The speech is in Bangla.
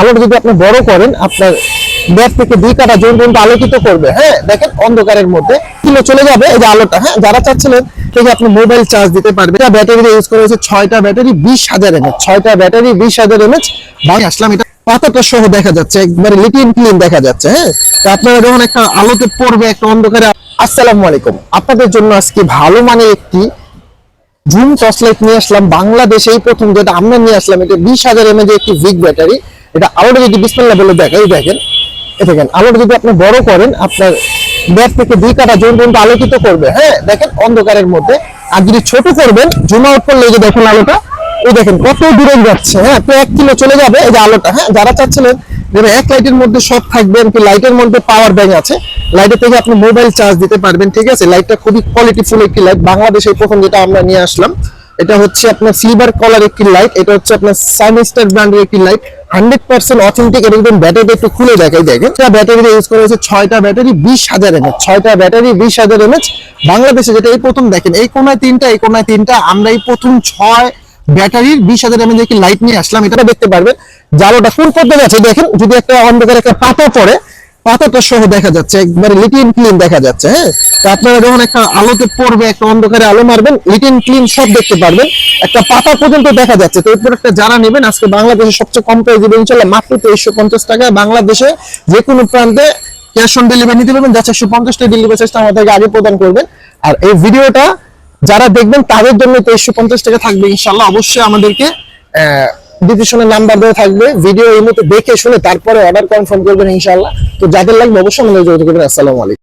আলোটা যদি আপনি বড় করেন, আপনার ব্যাগ থেকে দুই কাটা জোর পর্যন্ত আলোকিত করবে। হ্যাঁ দেখেন অন্ধকারের মধ্যে কিলো চলে যাবে এই যে আলোটা। হ্যাঁ যারা চাচ্ছিলেন এই আপনি মোবাইল চার্জ দিতে পারবেন। এটা ব্যাটারি ইউজ করা হয়েছে ছয়টা ব্যাটারি বিশ হাজার এমএচ ছয়টা ব্যাটারি বিশ হাজার এমএচ ভাই, আসলাম, এটা পাতাটা সহ দেখা যাচ্ছে, একবারে লিটিন ক্লিন দেখা যাচ্ছে। হ্যাঁ তো আপনারা যখন একটা আলোতে পড়বে, একটা অন্ধকারে, আসসালামু আলাইকুম। আপনাদের জন্য আজকে ভালো মানের একটি জুম টর্চ লাইট নিয়ে আসলাম। বাংলাদেশেই প্রথম যেটা আমরা নিয়ে আসলাম, এটা বিশ হাজার এমএজ একটি ভিক ব্যাটারি এটা আলোটা যদি বিসমিল্লা বলে দেখাই দেখেন এ দেখেন, আলোটা যদি আপনি বড় করেন, আপনার ব্যাগ থেকে দুই কাটা জোর পর্যন্ত আলোকিত করবে হ্যাঁ? দেখেন, অন্ধকারের মধ্যে। আর যদি ছোট করবেন, জুম করলে এই যে দেখুন আলোটা, এই দেখেন, কত দূরে যাচ্ছে হ্যাঁ? প্রায় এক কিলো চলে যাবে এই যে আলোটা হ্যাঁ? যারা চাচ্ছিলেন যেন এক লাইটের মধ্যে সব থাকবে, এমনকি লাইটের মধ্যে পাওয়ার ব্যাংক আছে লাইটের থেকে আপনি মোবাইল চার্জ দিতে পারবেন, ঠিক আছে? লাইটটা খুবই কোয়ালিটিফুল একটি লাইট বাংলাদেশে প্রথম যেটা আমরা নিয়ে আসলাম এটা হচ্ছে আপনার সিলভার কলার একটি লাইট এটা হচ্ছে আপনার সানস্টার ব্র্যান্ডের একটি লাইট হান্ড্রেড পার্সেন্ট অথেন্টিক একদম ব্যাটারি একটু খুলে দেখাই, দেখেন। এটা ইউজ করা হয়েছে ছয়টা ব্যাটারি বিশ হাজার এমএচ ছয়টা ব্যাটারি বিশ হাজার এমএচ বাংলাদেশে যেটা এই প্রথম দেখেন, এই কোনায় তিনটা, এই কোনায় তিনটা, আমরা এই প্রথম ছয় ব্যাটারির বিশ হাজার এমএচ একটি লাইট নিয়ে আসলাম। এটা দেখতে পারবেন, জালোটা কোন পদ্ধতি আছে দেখেন, যদি একটা অন্ধকার একটা পাতা পড়ে পাতাটা সহ দেখা যাচ্ছে, একবারে লিটিন ক্লিন দেখা যাচ্ছে হ্যাঁ? তো আপনারা যখন একটা আলোতে পড়বে, একটা অন্ধকারে আলো মারবেন লিটিন ক্লিন সব দেখতে পারবেন। একটা পাতা পর্যন্ত দেখা যাচ্ছে। তো এই প্রোডাক্টটা যারা নেবেন, আজকে বাংলাদেশে সবচেয়ে কম প্রাইস দিবে ইনশাল্লাহ মাত্র তেইশশো পঞ্চাশ টাকায় বাংলাদেশে যে কোনো প্রান্তে ক্যাশ অন ডেলিভারি নিতে পারবেন, যা চারশো পঞ্চাশ টাকা ডেলিভারি চার্জটা আমাদেরকে আগে প্রদান করবেন। আর এই ভিডিওটা যারা দেখবেন, তাদের জন্য তেইশশো পঞ্চাশ টাকা থাকবে ইনশাল্লাহ অবশ্যই আমাদেরকে ডিসক্রিপশনে নাম্বার দেওয়া থাকবে। ভিডিও এই মতো দেখে শুনে তারপরে অর্ডার কনফার্ম করবেন ইনশাল্লাহ তো যাদের লাগবে অবশ্যই আমাদের যোগাযোগ করবেন। আসসালামু আলাইকুম।